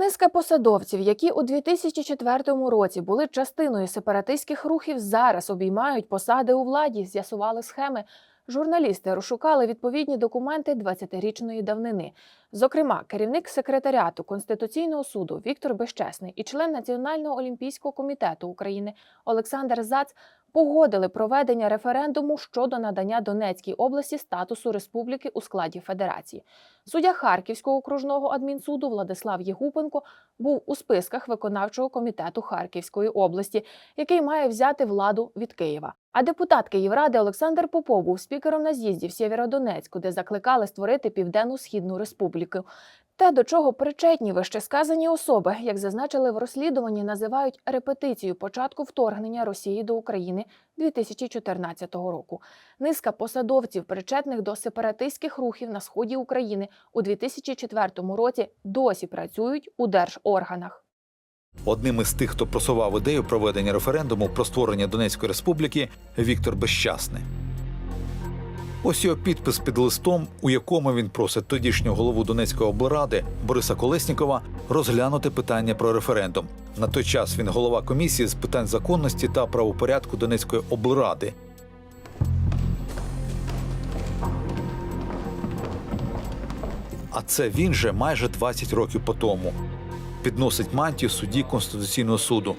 Низка посадовців, які у 2004 році були частиною сепаратистських рухів, зараз обіймають посади у владі, з'ясували схеми. Журналісти розшукали відповідні документи 20-річної давнини. Зокрема, керівник секретаріату Конституційного суду Віктор Безчесний і член Національного олімпійського комітету України Олександр Зац погодили проведення референдуму щодо надання Донецькій області статусу республіки у складі федерації. Суддя Харківського окружного адмінсуду Владислав Єгупенко був у списках виконавчого комітету Харківської області, який має взяти владу від Києва. А депутат Київради Олександр Попов був спікером на з'їзді в Сєвєродонецьку, де закликали створити Південну Східну Республіку. Те, до чого причетні вищесказані особи, як зазначили в розслідуванні, називають репетицію початку вторгнення Росії до України 2014 року. Низка посадовців, причетних до сепаратистських рухів на сході України у 2004 році, досі працюють у держорганах. Одним із тих, хто просував ідею проведення референдуму про створення Донецької республіки, Віктор Безщасний. Ось його підпис під листом, у якому він просить тодішнього голову Донецької облради Бориса Колеснікова розглянути питання про референдум. На той час він голова комісії з питань законності та правопорядку Донецької облради. А це він же майже 20 років по тому підносить мантію судді Конституційного суду.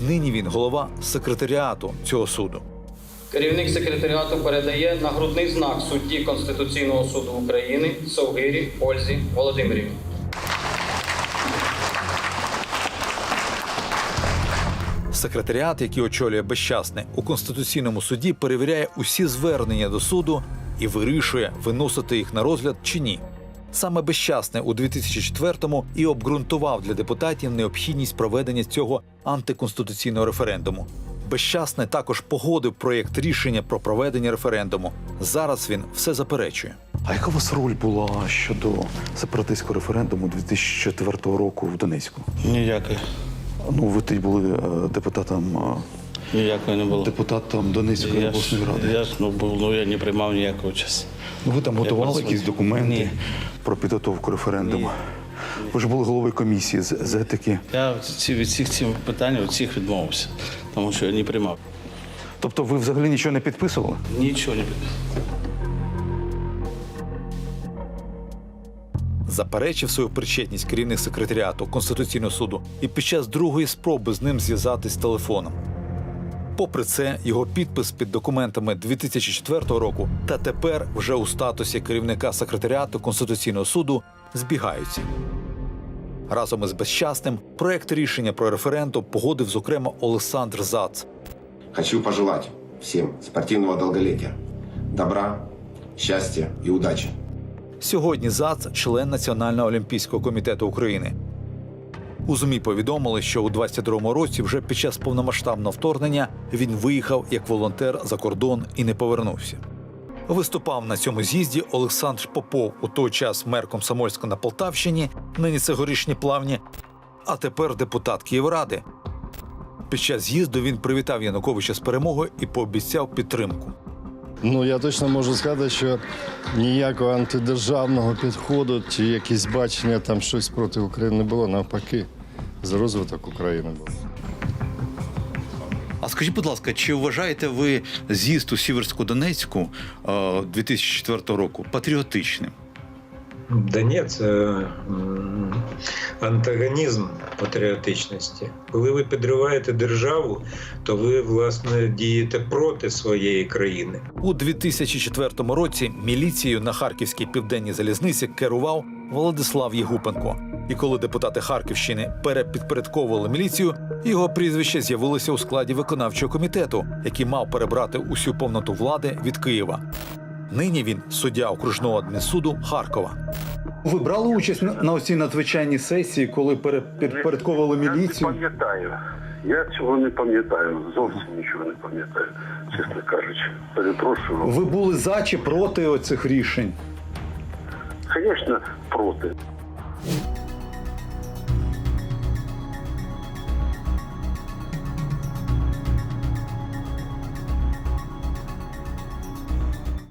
Нині він голова секретаріату цього суду. Керівник секретаріату передає нагрудний знак судді Конституційного суду України Совгирі Ользі Володимирівні. Секретаріат, який очолює безчасне, у конституційному суді перевіряє усі звернення до суду і вирішує, виносити їх на розгляд чи ні. Саме безчасне у 2004-му і обґрунтував для депутатів необхідність проведення цього антиконституційного референдуму. Безчасне також погодив проєкт рішення про проведення референдуму. Зараз він все заперечує. А яка у вас роль була щодо сепаратистського референдуму 2004 року в Донецьку? Ніякої. Ну, ви тоді були е, депутатом, Ніякої не е, було. депутатом Донецької Я обласної ради. я ж ну, був, ну, я не приймав ніякого участі. Ну, ви там готували якісь документи Ні. про підготовку референдуму. Ви ж були головою комісії з, з етики. Я ці, від всіх цих питань від всіх відмовився, тому що я не приймав. Тобто ви взагалі нічого не підписували? Нічого не підписав. заперечив свою причетність керівник секретаріату Конституційного суду і під час другої спроби з ним зв'язатись телефоном. Попри це, його підпис під документами 2004 року та тепер вже у статусі керівника секретаріату Конституційного суду збігаються. Разом із безщасним проект рішення про референдум погодив зокрема Олександр Зац. Хочу пожелать всем спортивного долголетия, добра, счастья и удачи. Сьогодні ЗАЦ член Національного олімпійського комітету України. У ЗМІ повідомили, що у 22-му році, вже під час повномасштабного вторгнення, він виїхав як волонтер за кордон і не повернувся. Виступав на цьому з'їзді Олександр Попов, у той час мер Комсомольська на Полтавщині, нині це горішні плавні, а тепер депутат Київради. Під час з'їзду він привітав Януковича з перемогою і пообіцяв підтримку. Ну я точно можу сказати, що ніякого антидержавного підходу чи якісь бачення там щось проти України не було. Навпаки, за розвиток України був. Скажіть, будь ласка, чи вважаєте ви з'їзд у Сіверську-Донецьку е, 2004 року патріотичним? Да ні, це антагонізм патріотичності. Коли ви підриваєте державу, то ви власне дієте проти своєї країни. У 2004 році міліцією на харківській південній залізниці керував Владислав Єгупенко. І коли депутати Харківщини перепідпорядковували міліцію, його прізвище з'явилося у складі виконавчого комітету, який мав перебрати усю повноту влади від Києва. Нині він суддя окружного адмінсуду Харкова. Ви брали участь на оцій надзвичайній сесії, коли перепідпорядковували Я не пам'ятаю. Я цього не пам'ятаю. Зовсім нічого не пам'ятаю, чесно кажучи. Перепрошую. Ви були за чи проти оцих рішень? Звісно, проти.